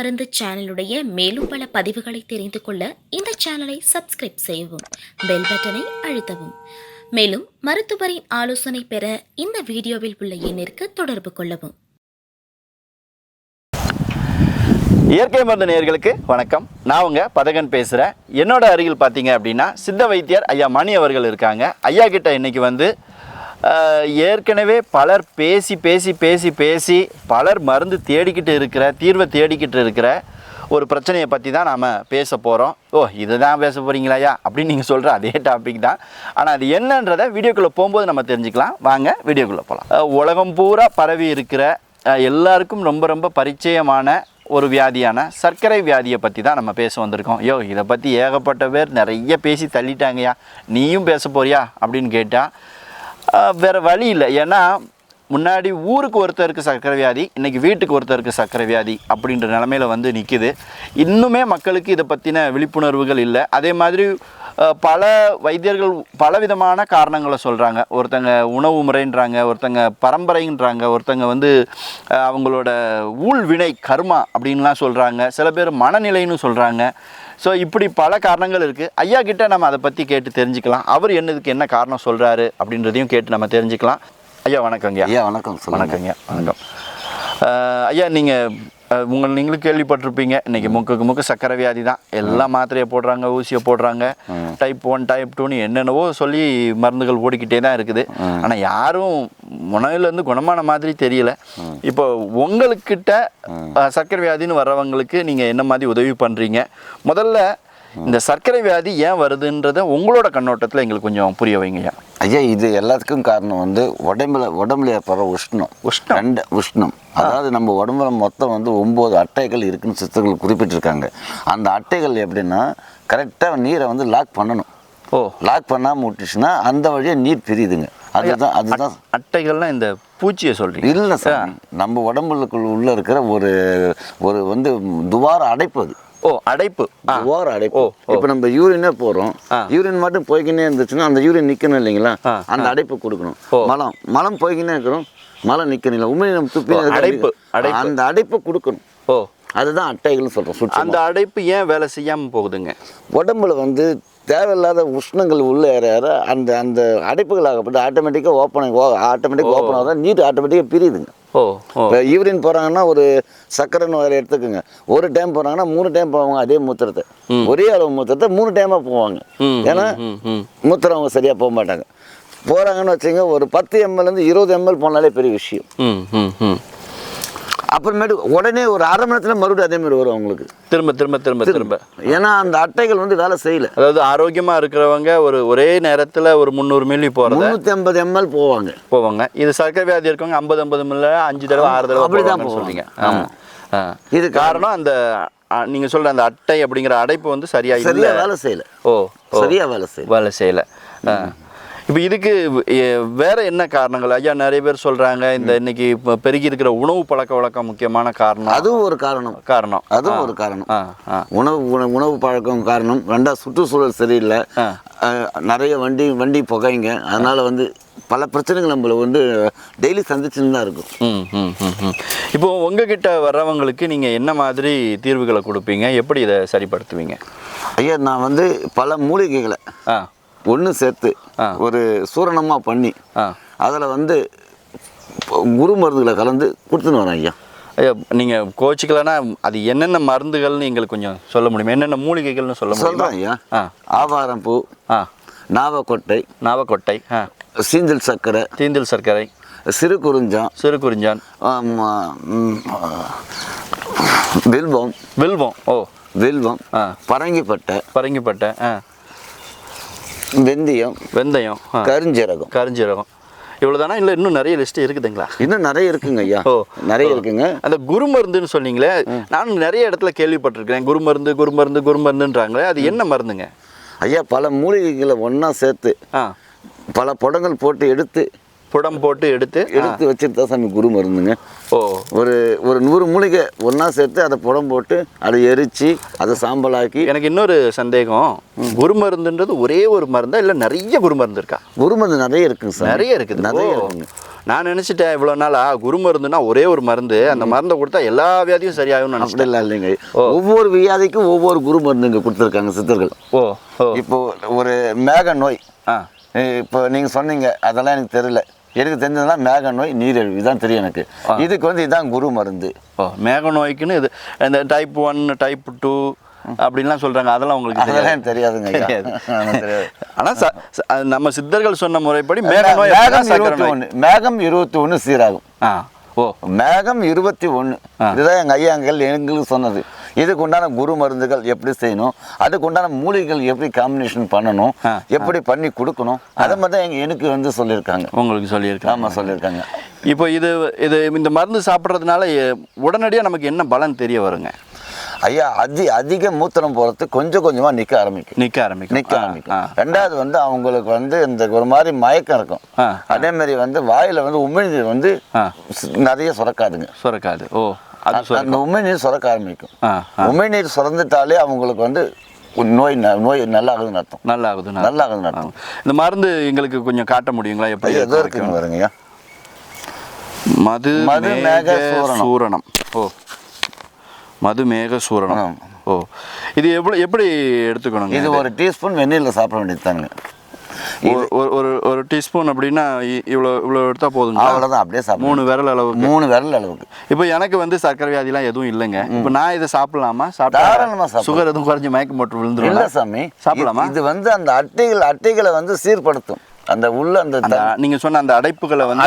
மருந்து சேனலுடைய மேலும் பல பதிவுகளை தெரிந்து கொள்ள இந்த சேனலை சப்ஸ்கிரைப் செய்யவும் பெல் பட்டனை அழுத்தவும். மேலும் மருத்துவரின் ஆலோசனை பெற இந்த வீடியோவில் உள்ள எண்ணிற்கு தொடர்பு கொள்ளவும். இயற்கை மருந்து நேயர்களுக்கு வணக்கம். நான் உங்க பதகன் பேசுகிறேன் என்னோட அருகில் பார்த்தீங்க அப்படின்னா சித்த வைத்தியர் ஐயா மணி அவர்கள் இருக்காங்க. ஐயா கிட்ட இன்னைக்கு வந்து ஏற்கனவே பலர் பேசி பேசி பேசி பேசி பலர் மருந்து தேடிக்கிட்டு இருக்கிற தீர்வை தேடிக்கிட்டு இருக்கிற ஒரு பிரச்சனையை பற்றி தான் நாம் பேச போகிறோம் ஓ இதை தான் பேச போகிறீங்களாயா அப்படின்னு நீங்கள் சொல்கிற அதே டாபிக் தான். ஆனால் அது என்னன்றதை வீடியோக்குள்ளே போகும்போது நம்ம தெரிஞ்சுக்கலாம். வாங்க வீடியோக்குள்ளே போகலாம் உலகம் பூரா பரவி இருக்கிற எல்லாருக்கும் ரொம்ப ரொம்ப பரிச்சயமான ஒரு வியாதியான சர்க்கரை வியாதியை பற்றி தான் நம்ம பேச வந்திருக்கோம். யோ இதை பற்றி ஏகப்பட்ட பேர் நிறைய பேசி தள்ளிட்டாங்கய்யா. நீயும் பேச போறியா? அப்படின்னு கேட்டால் வேறு வழி இல்லை. ஏன்னா முன்னாடி ஊருக்கு ஒருத்தருக்கு சர்க்கரை வியாதி இன்றைக்கி வீட்டுக்கு ஒருத்தருக்கு சர்க்கரை வியாதி அப்படின்ற நிலமையில வந்து நிற்கிது இன்னுமே மக்களுக்கு இதை பற்றின விழிப்புணர்வுகள் இல்லை. அதே மாதிரி பல வைத்தியர்கள் பலவிதமான காரணங்களை சொல்கிறாங்க ஒருத்தங்க உணவு முறைன்றாங்க ஒருத்தங்க பரம்பரைன்றாங்க ஒருத்தங்க வந்து அவங்களோட ஊழ்வினை கர்மா அப்படின்லாம் சொல்கிறாங்க சில பேர் மனநிலைன்னு சொல்கிறாங்க ஸோ இப்படி பல காரணங்கள் இருக்குது ஐயா கிட்ட நம்ம அதை பற்றி கேட்டு தெரிஞ்சுக்கலாம். அவர் என்னதுக்கு என்ன காரணம் சொல்கிறாரு அப்படின்றதையும் கேட்டு நம்ம தெரிஞ்சுக்கலாம். ஐயா வணக்கங்க ஐயா வணக்கம் வணக்கங்க வணக்கம். ஐயா நீங்கள் உங்கள் நீங்களும் கேள்விப்பட்டிருப்பீங்க. இன்னைக்கு முக்குக்கு முக்கு சக்கரை வியாதி தான். எல்லாம் மாத்திரையை போடுறாங்க ஊசியை போடுறாங்க. டைப் ஒன் டைப் டூன்னு என்னென்னவோ சொல்லி மருந்துகள் ஓடிக்கிட்டே தான் இருக்குது. ஆனால் யாரும் முனையிலேருந்து குணமான மாதிரி தெரியல. இப்போ உங்களுக்கிட்ட அஹ், சர்க்கரை வியாதின்னு வர்றவங்களுக்கு நீங்கள் என்ன மாதிரி உதவி பண்ணுறீங்க முதல்ல இந்த சர்க்கரை வியாதி ஏன் வருதுன்றதை உங்களோட கண்ணோட்டத்தில் எங்களுக்கு கொஞ்சம் புரிய வைங்கய்யா ஐயா. இது எல்லாத்துக்கும் காரணம் வந்து உடம்புல உடம்புல ஏற்படுற உஷ்ணம். உஷ்ணம். ரெண்டு உஷ்ணம். அதாவது நம்ம உடம்புல மொத்தம் வந்து ஒம்பது அட்டைகள் இருக்குன்னு சித்தர்கள் குறிப்பிட்டிருக்காங்க. அந்த அட்டைகள் எப்படின்னா கரெக்டாக நீரை வந்து லாக் பண்ணணும். ஓ. லாக் பண்ணாமல் விட்டுச்சுன்னா அந்த வழியாக நீர் பிரியுதுங்க. அதுதான் அதுதான். அட்டைகள்லாம் இந்த பூச்சியை சொல்கிறீங்க இல்லை சார் நம்ம உடம்புக்குள்ள உள்ள இருக்கிற ஒரு ஒரு வந்து துவார அடைப்பு அது. ஓ அடைப்பு. துவார அடைப்பு. இப்போ நம்ம யூரினே போறோம் ஆ. யூரின் மட்டும் போய்க்கினே இருந்துச்சுன்னா அந்த யூரின் நிக்கணும் இல்லைங்களா? அந்த அடைப்பு கொடுக்கணும். மலம். மலம் போய்க்கினே இருக்கிறோம். மலம் நிக்கணும் இல்லை. உண்மையை நம்ம துப்பி அடைப்பு. அந்த அடைப்பை கொடுக்கணும். ஓ. அதுதான் அட்டைகள்னு சொல்றோம் சுற்றி அந்த அடைப்பு ஏன் வேலை செய்யாமல் போகுதுங்க? உடம்புல வந்து தேவையில்லாத உஷ்ணங்கள் உள்ள ஏற ஏற அந்த அந்த அடைப்புகள் ஆகப்பட்டு ஆட்டோமேட்டிக்காக ஓப்பன் ஆட்டோமேட்டிக்காக ஓப்பன் ஆகுது நீட் ஆட்டோமேட்டிக்காக பிரியுதுங்க. ஓ யூரின் போகிறாங்கன்னா ஒரு சக்கரை நோயில் எடுத்துக்கோங்க. ஒரு டைம் போகிறாங்கன்னா மூணு டைம் போவாங்க அதே மூத்திரத்தை. ஒரே அளவு மூத்திரத்தை மூணு டைமாக போவாங்க. ஏன்னா. மூத்திரம் அவங்க சரியாக போக மாட்டாங்க. போகிறாங்கன்னு வச்சுங்க ஒரு பத்து எம்எல்லேருந்து இருபது எம்எல் போனாலே பெரிய விஷயம். அப்புறமேட்டு உடனே ஒரு அரை மணி நேரத்தில் மறுபடியும் அதே மாதிரி வரும் அவங்களுக்கு. திரும்ப திரும்ப திரும்ப திரும்ப. ஏன்னா அந்த அட்டைகள் வந்து வேலை செய்யல. அதாவது ஆரோக்கியமா இருக்கிறவங்க ஒரு ஒரே நேரத்துல ஒரு முந்நூறு மில்லி போறத முந்நூற்றி ஐம்பது எம்எல் போவாங்க. போவாங்க. இது சர்க்கரை வியாதி இருக்கவங்க ஐம்பது ஐம்பது மில்ல அஞ்சு தடவை ஆறு தடவை அப்படிதான் போவாங்கன்னு போவாங்க. சொல்றீங்க. ஆ. ஆமா. ஆ. இது காரணம் அந்த நீங்க சொல்ற அந்த அட்டை அப்படிங்கிற அடைப்பு வந்து சரியா சரியாக வேலை செய்யல. ஓ சரியாக வேலை செய்யல. வேலை செய்யல. ஆ. இப்போ இதுக்கு வேற என்ன காரணங்கள்? ஐயா நிறைய பேர் சொல்றாங்க இந்த இன்னைக்கு இப்போ பெருகி இருக்கிற உணவு பழக்க வழக்கம் முக்கியமான காரணம். அதுவும் ஒரு காரணம். காரணம். அதுவும் ஒரு காரணம். ஆ ஆ. உணவு உண- உணவு பழக்கம் காரணம். ரெண்டாவது சுற்றுச்சூழல் சரியில்லை. நிறைய வண்டி வண்டி புகைங்க. அதனால வந்து பல பிரச்சனைகள் நம்மள வந்து டெய்லி சந்திச்சுன்னு தான் இருக்கும். இப்போ உங்ககிட்ட வர்றவங்களுக்கு நீங்கள் என்ன மாதிரி தீர்வுகளை கொடுப்பீங்க? எப்படி இதை சரிப்படுத்துவீங்க? ஐயா நான் வந்து பல மூலிகைகளை ஆ. ஒன்று சேர்த்து ஆ. ஒரு சூரணமாக பண்ணி ஆ. அதில் வந்து குரு மருந்துகளை கலந்து கொடுத்துன்னு வரேன் ஐயா. ஐயா நீங்கள் கோச்சிக்கலன்னா அது என்னென்ன மருந்துகள்னு எங்களுக்கு கொஞ்சம் சொல்ல முடியுமா? என்னென்ன மூலிகைகள்னு சொல்ல முடியுமா? சொல்கிறேன் ஐயா. ஆ. ஆவாரம் பூ ஆ. நாவக்கொட்டை நாவக்கொட்டை ஆ. சீந்தல் சர்க்கரை தீந்தல் சர்க்கரை சிறு குறிஞ்சான் சிறு குறிஞ்சான் வில்வம் வில்வம் ஓ. வில்வம் ஆ. பரங்கிப்பட்டை பரங்கிப்பட்டை ஆ. வெந்தயம் வெந்தயம் கருஞ்சீரகம். கருஞ்சீரகம். இவ்வளோதானா இல்லை இன்னும் நிறைய லிஸ்ட் இருக்குதுங்களா? இன்னும் நிறைய இருக்குங்க ஐயா. ஓ. நிறைய இருக்குங்க. அந்த குருமருந்துன்னு சொன்னீங்களே நான் நிறைய இடத்துல கேள்விப்பட்டிருக்கிறேன். குருமருந்து குருமருந்து குருமருந்துன்றாங்களே அது என்ன மருந்துங்க? ஐயா பல மூலிகைகளை ஒன்றா சேர்த்து ஆ. பல புடங்கள் போட்டு எடுத்து புடம் போட்டு எடுத்து. எடுத்து வச்சுட்டு தான் சாமி குரு மருந்துங்க ஓ ஒரு ஒரு நூறு மூலிகை ஒன்றா சேர்த்து அதை புடம் போட்டு அதை எரித்து அதை சாம்பலாக்கி எனக்கு இன்னொரு சந்தேகம். குருமருந்துன்றது ஒரே ஒரு மருந்தா இல்லை நிறைய குருமருந்து இருக்கா? குரு மருந்து நிறைய இருக்குங்க சார். நிறைய இருக்குது. நிறைய. இருக்குங்க. நான் நினைச்சிட்டேன் இவ்வளவு நாளா குரு மருந்துனா ஒரே ஒரு மருந்து. அந்த மருந்தை கொடுத்தா எல்லா வியாதியும் சரியாகும்னு அப்படி நினைச்சிட்டேன். இல்லை இல்லைங்க. ஒவ்வொரு வியாதிக்கும் ஒவ்வொரு குரு மருந்துங்க கொடுத்துருக்காங்க சித்தர்கள். ஓ ஓ. இப்போ ஒரு மேக நோய் ஆ. இப்போ நீங்கள் சொன்னீங்க அதெல்லாம் எனக்கு தெரியல. எனக்கு தெரிஞ்சதுன்னா மேக நோய் நீரிழிவு இதான் தெரியும் எனக்கு. இதுக்கு வந்து இதான் குரு மருந்து. ஓ மேக நோய்க்குன்னு இது இந்த டைப் ஒன் டைப் டூ அப்படின்லாம் சொல்றாங்க. அதெல்லாம் உங்களுக்கு அதெல்லாம் தெரியாதுங்க. தெரியாது. அதெல்லாம் தெரியாது. ஆனா ச- ச- அது நம்ம சித்தர்கள் சொன்ன முறைப்படி மேகம் இருபத்தி. ஒன்று மேகம் இருபத்தி ஒன்று சீராகும். ஆ ஓ. மேகம் இருபத்தி ஒன்று இதுதான் எங்கள் ஐயாங்கள் எங்களுக்கு சொன்னது. இதுக்கு உண்டான குரு மருந்துகள் எப்படி செய்யணும்? அதுக்கு உண்டான மூலிகைகள் எப்படி காம்பினேஷன் பண்ணணும்? எப்படி பண்ணி கொடுக்கணும்? அதை மாதிரி தான் எனக்கு வந்து சொல்லியிருக்காங்க. உங்களுக்கு சொல்லியிருக்காங்க. ஆமாம் சொல்லியிருக்காங்க. இப்போ இது இது இந்த மருந்து சாப்பிட்றதுனால உடனடியாக நமக்கு என்ன பலன் தெரிய வருங்க? ஐயா அதி அதிக மூத்திரம் போகிறது கொஞ்சம் கொஞ்சமாக நிற்க ஆரம்பிக்கும். நிற்க ஆரம்பிக்கும். நிற்க ஆரம்பிக்கும். ரெண்டாவது வந்து அவங்களுக்கு வந்து இந்த ஒரு மாதிரி மயக்கம் இருக்கும். அதே மாதிரி வந்து வாயில் வந்து உமிழ்நீர் வந்து நிறைய சுரக்காதுங்க. சுரக்காது. ஓ. அந்த உமிழ்நீர் சுரக்க ஆரம்பிக்கும். உமிழ்நீர் சுரந்துட்டாலே அவங்களுக்கு வந்து நோய் நோய் நல்லா ஆகுதுன்னு அர்த்தம். நல்லா ஆகுது நல்லா நல்லா ஆகுதுன்னு அர்த்தம் இந்த மருந்து எங்களுக்கு கொஞ்சம் காட்ட முடியுங்களா? எப்படி எதோ இருக்கு? இருக்குங்க வருங்கய்யா மது மது மேக சூரணம். ஓ. மது மேக சூரணம். ஓ. இது எவ்வளோ எப்படி எடுத்துக்கணுங்க இது ஒரு டீஸ்பூன் வெந்நீரில் சாப்பிட வேண்டியது தாங்க ஒரு ஒரு- ஒரு டீஸ்பூன் அப்படின்னா இவ்வளோ இவ்வளோ எடுத்தா போதுங்க அவ்வளோதான் அப்படியே மூணு விரல் அளவுக்கு. மூணு விரல் அளவுக்கு. இப்போ எனக்கு வந்து சர்க்கரை வியாதிலாம் எதுவும் இல்லைங்க. இப்போ நான் இதை சாப்பிடலாமா? சாப்பிட்டா. சுகர் எதுவும் குறைஞ்சி மயக்கம் போட்டு இல்லை விழுந்துரும் சாமி சாப்பிடலாமா? இது வந்து அந்த அட்டைகள் அட்டைகளை வந்து சீர்படுத்தும். அந்த உள்ள அந்த நீங்க சொன்ன அந்த அடைப்புகளை வந்து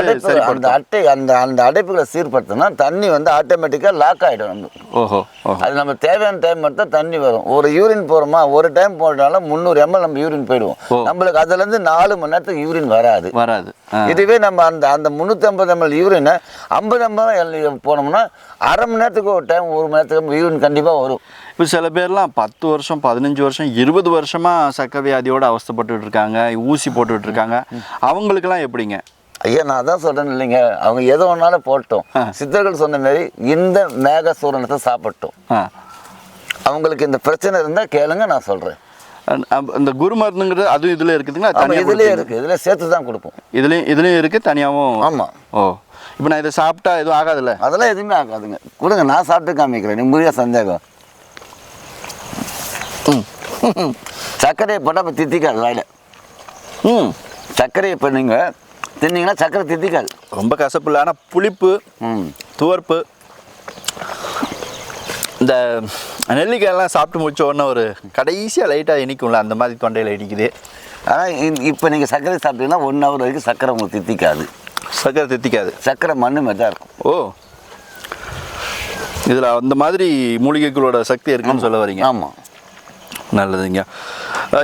அந்த அட்டை அந்த அந்த அடைப்புகளை சீர்படுத்தினா தண்ணி வந்து ஆட்டோமேட்டிக்காக லாக் ஆகிடும் நமக்கு ஓஹோ அது நம்ம தேவையான டைம் மட்டும் தண்ணி வரும். ஒரு யூரின் போகிறோமா ஒரு டைம் போட்டாலும் முந்நூறு எம்எல் நம்ம யூரின் போயிடுவோம். நம்மளுக்கு அதுலேருந்து நாலு மணி நேரத்துக்கு யூரின் வராது. வராது. இதுவே நம்ம அந்த அந்த முந்நூற்றி ஐம்பது எம்எல் யூரினை ஐம்பது எம்எல் போனோம்னா அரை மணி நேரத்துக்கு ஒரு டைம் ஒரு மணி நேரத்துக்கு யூரின் கண்டிப்பாக வரும். இப்போ சில பேர்லாம் பத்து வருஷம் பதினஞ்சு வருஷம் இருபது வருஷமா சர்க்கரை வியாதியோட அவஸ்தைப்பட்டுட்டு இருக்காங்க ஊசி போட்டுட்டு இருக்காங்க அவங்களுக்கெல்லாம் எப்படிங்க? ஐயா நான் அதான் சொல்கிறேன் இல்லைங்க. அவங்க எது ஒன்றாலும் போட்டோம். சித்தர்கள் சொன்ன மாதிரி இந்த மேக சூரணத்தை சாப்பிட்டோம். அவங்களுக்கு இந்த பிரச்சனை இருந்தால் கேளுங்க நான் சொல்கிறேன் அந்த- குரு மருந்துங்கிறது அதுவும் இதுல இருக்குதுங்களா? தனியாக இதுலேயே இருக்குது இதில் சேர்த்து தான் கொடுப்போம். இதுலயும் இதுலயும் இருக்கு தனியாகவும் ஆமாம் ஓ இப்போ நான் இதை சாப்பிட்டா எதுவும் ஆகாதுல்ல? அதெல்லாம் எதுவுமே ஆகாதுங்க. கொடுங்க நான் சாப்பிட்டு காமிக்கிறேன். நீ முடிய சந்தேகம். ம். சர்க்கரையை போட்டால் இப்போ தித்திக்காது வாயில். ம். சர்க்கரையை இப்போ நீங்கள் தின்னீங்கன்னா சர்க்கரை தித்திக்காது. ரொம்ப கசப்பு இல்லை ஆனால் புளிப்பு ம். துவர்ப்பு. இந்த நெல்லிக்காயெல்லாம் சாப்பிட்டு முடிச்ச உடனே ஒரு கடைசியாக லைட்டாக இனிக்கும்ல அந்த மாதிரி தொண்டையில் இடிக்குது. ஆனால் இப்போ நீங்கள் சர்க்கரை சாப்பிட்டீங்கன்னா ஒன் ஹவர் வரைக்கும் சர்க்கரை உங்களுக்கு தித்திக்காது. சர்க்கரை தித்திக்காது. சர்க்கரை மண்ணு மாதிரி தான் இருக்கும். ஓ. இதில் அந்த மாதிரி மூலிகைகளோட சக்தி இருக்குன்னு சொல்ல வரீங்க. ஆமாம் நல்லதுங்க.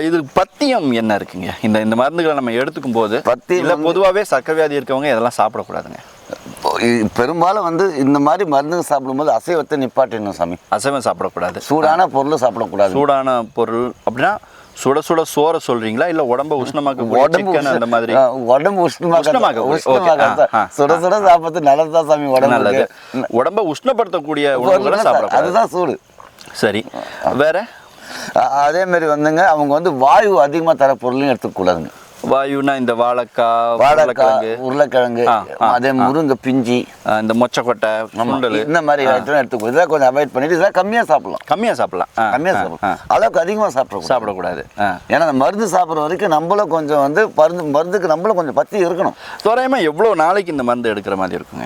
இது பத்தியம் என்ன இருக்குங்க? இந்த இந்த மருந்துகளை நம்ம எடுத்துக்கும் போது இல்லை வந்து- பொதுவாகவே சர்க்கரை வியாதி இருக்கவங்க இதெல்லாம் சாப்பிடக்கூடாதுங்க. பெரும்பாலும் வந்து இந்த மாதிரி மருந்து சாப்பிடும்போது அசைவத்தை நிப்பாட்டிடணும் சாமி. அசைவம் சாப்பிடக்கூடாது. சூடான பொருள் சாப்பிடக்கூடாது. சூடான பொருள் அப்படின்னா சுட சுட சோற சொல்றீங்களா? இல்ல உடம்ப உஷ்ணமாக்க உடம்பு அந்த மாதிரி? உடம்பு உஷ்ணமாக உஷ்ணமாக்க கூடிய- உஷ்ணமாக okay. ஆ, ஆ, சுட சுட சாப்பிட்டு நல்லது தான் சாமி நல்லது. உடம்புக்கு உடம்ப உஷ்ணப்படுத்தக்கூடிய உணவுகளை சாப்பிடக்கூடாது. அதுதான் சூடு. சரி. வேற? அ- அதே மாதிரி வந்துங்க அவங்க வந்து வாயு அதிகமாக தர பொருளையும் எடுத்துக்கூடாதுங்க வாயுனா இந்த வாழைக்காய் வாழைக்காய் உருளைக்கிழங்கு. அதே முருங்கை பிஞ்சி. இந்த மொச்சக்கொட்டை இந்த மாதிரி ஐட்டம் இதெல்லாம் கொஞ்சம் அவாய்ட் பண்ணிட்டு இதெல்லாம் கம்மியாக சாப்பிடலாம். கம்மியா சாப்பிடலாம். கம்மியாக சாப்பிடலாம். அளவுக்கு அதிகமாக சாப்பிடக்கூடாது. சாப்பிடக்கூடாது. ஏன்னா அந்த மருந்து சாப்பிட்ற வரைக்கும் நம்மளும் கொஞ்சம் வந்து மருந்து மருந்துக்கு நம்மளும் கொஞ்சம் பற்றி இருக்கணும். தோராயமா எவ்வளவு நாளைக்கு இந்த மருந்து எடுக்கிற மாதிரி இருக்குங்க?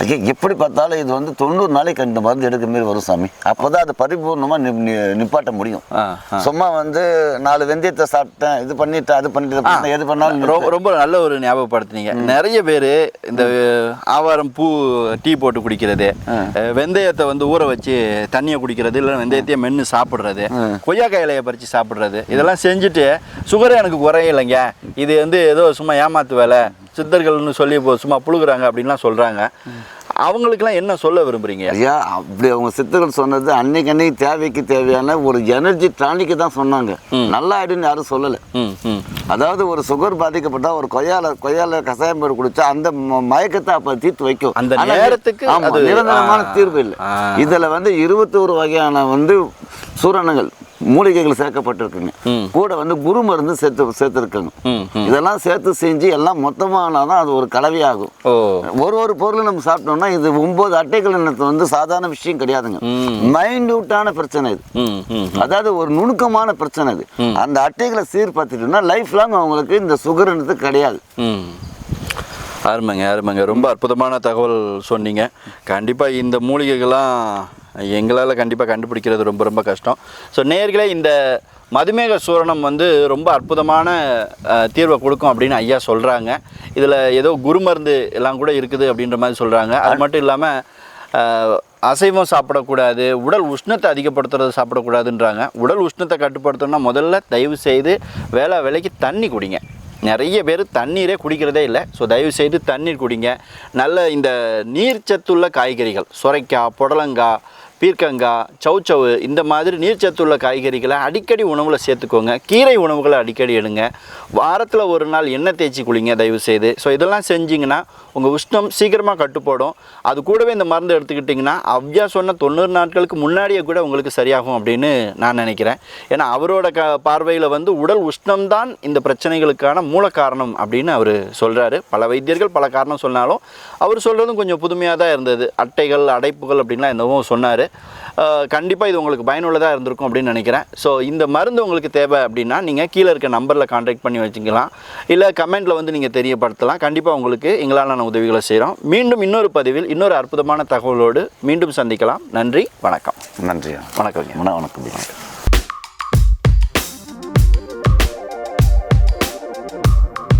ஐயா எப்படி பார்த்தாலும் இது வந்து தொண்ணூறு நாளைக்கு இந்த மருந்து எடுக்கிற மாதிரி வரும் சாமி. அப்போ தான் அது பரிபூர்ணமாக நிப்பாட்ட முடியும். சும்மா வந்து நாலு வெந்தயத்தை சாப்பிட்டேன் இது பண்ணிட்டேன் அது பண்ணிட்டு எது பண்ணாலும் ரொம்ப நல்ல ஒரு ஞாபகப்படுத்துனீங்க. நிறைய பேர் இந்த ஆவாரம் பூ டீ போட்டு குடிக்கிறது வெந்தயத்தை வந்து ஊற வச்சு தண்ணியை குடிக்கிறது இல்லை வெந்தயத்தையே மென்று சாப்பிட்றது கொய்யாக்காய் இலையை பறித்து சாப்பிட்றது இதெல்லாம் செஞ்சுட்டு சுகர் எனக்கு குறையலைங்க. இது வந்து ஏதோ சும்மா ஏமாத்து வேலை. சித்தர்கள்னு சொல்லி சும்மா புழுகுறாங்க அப்படின்லாம் சொல்கிறாங்க அவங்களுக்கெல்லாம் என்ன சொல்ல விரும்புறீங்க? ஐயா அப்படி அவங்க சித்தர்கள் சொன்னது அன்னைக்கு அன்னைக்கு தேவைக்கு தேவையான ஒரு எனர்ஜி டானிக்கு தான் சொன்னாங்க. நல்லா ஆயிடுன்னு யாரும் சொல்லலை. அதாவது ஒரு சுகர் பாதிக்கப்பட்டா ஒரு கொய்யால கொய்யால கஷாயம் போட்டு குடிச்சா அந்த மயக்கத்தை அப்ப தீர்த்து வைக்கும். அந்த நேரத்துக்கு நிரந்தரமான தீர்வு இல்லை. இதுல வந்து இருபத்தோரு வகையான வந்து சூரணங்கள். மூலிகைகள் சேர்க்கப்பட்டிருக்குங்க. கூட வந்து குரு மருந்து சேர்த்து சேர்த்துருக்குங்க. இதெல்லாம் சேர்த்து செஞ்சு எல்லாம் மொத்தமானா தான் அது ஒரு கலவையாகும். ஒரு ஒரு பொருள் நம்ம சாப்பிட்டோம்னா இது ஒன்பது அட்டைகள் எண்ணத்து வந்து சாதாரண விஷயம் கிடையாதுங்க. மைன்யூட்டான பிரச்சனை இது. அதாவது ஒரு நுணுக்கமான பிரச்சனை இது. அந்த அட்டைகளை சீர்படுத்திட்டோம்னா லைஃப் லாங் அவங்களுக்கு இந்த சுகர்ன்றது கிடையாது. ம். அருமைங்க அருமைங்க. ரொம்ப அற்புதமான தகவல் சொன்னீங்க. கண்டிப்பாக இந்த மூலிகைகள்லாம் எங்களால் கண்டிப்பாக கண்டுபிடிக்கிறது ரொம்ப ரொம்ப கஷ்டம். ஸோ நேர்களே இந்த மதுமேக சூரணம் வந்து ரொம்ப அற்புதமான தீர்வை கொடுக்கும் அப்படின்னு ஐயா சொல்கிறாங்க இதில் ஏதோ குருமருந்து எல்லாம் கூட இருக்குது அப்படின்ற மாதிரி சொல்கிறாங்க அது மட்டும் இல்லாமல் அசைவம் சாப்பிடக்கூடாது உடல் உஷ்ணத்தை அதிகப்படுத்துறது சாப்பிடக்கூடாதுன்றாங்க. உடல் உஷ்ணத்தை கட்டுப்படுத்தணும்னா முதல்ல தயவு செய்து வேலை வேலைக்கு தண்ணி குடிங்க. நிறைய பேர் தண்ணீரே குடிக்கிறதே இல்லை. ஸோ தயவு செய்து தண்ணீர் குடிங்க. நல்ல இந்த நீர்ச்சத்துள்ள காய்கறிகள் சுரைக்காய் புடலங்காய் பீர்க்கங்காய் சௌச்சவு இந்த மாதிரி நீர்ச்சத்துள்ள காய்கறிகளை அடிக்கடி உணவில் சேர்த்துக்கோங்க. கீரை உணவுகளை அடிக்கடி எடுங்க. வாரத்தில் ஒரு நாள் எண்ணெய் தேய்ச்சி குளிங்க தயவு செய்து ஸோ இதெல்லாம் செஞ்சிங்கன்னா உங்கள் உஷ்ணம் சீக்கிரமாக கட்டுப்படும். அது கூடவே இந்த மருந்து எடுத்துக்கிட்டிங்கன்னா அவ்யா சொன்ன தொண்ணூறு நாட்களுக்கு முன்னாடியே கூட உங்களுக்கு சரியாகும் அப்படின்னு நான் நினைக்கிறேன். ஏன்னா அவரோட க பார்வையில் வந்து உடல் உஷ்ணம்தான் இந்த பிரச்சனைகளுக்கான மூல காரணம் அப்படின்னு அவர் சொல்கிறாரு பல வைத்தியர்கள் பல காரணம் சொன்னாலும் அவர் சொல்கிறதும் கொஞ்சம் புதுமையாக தான் இருந்தது. அட்டைகள் அடைப்புகள் அப்படின்லாம் என்னவோ சொன்னார். கண்டிப்பாக இது உங்களுக்கு பயனுள்ளதாக இருந்திருக்கும் அப்படின்னு நினைக்கிறேன். ஸோ இந்த மருந்து உங்களுக்கு தேவை அப்படின்னா நீங்கள் கீழே இருக்க நம்பரில் கான்டாக்ட் பண்ணி வச்சுக்கலாம். இல்லை கமெண்ட்டில் வந்து நீங்கள் தெரியப்படுத்தலாம். கண்டிப்பாக உங்களுக்கு எங்களாலான உதவிகளை செய்கிறோம் மீண்டும் இன்னொரு பதிவில் இன்னொரு அற்புதமான தகவலோடு மீண்டும் சந்திக்கலாம். நன்றி வணக்கம். நன்றி வணக்கங்க வணக்கம் வணக்கம்.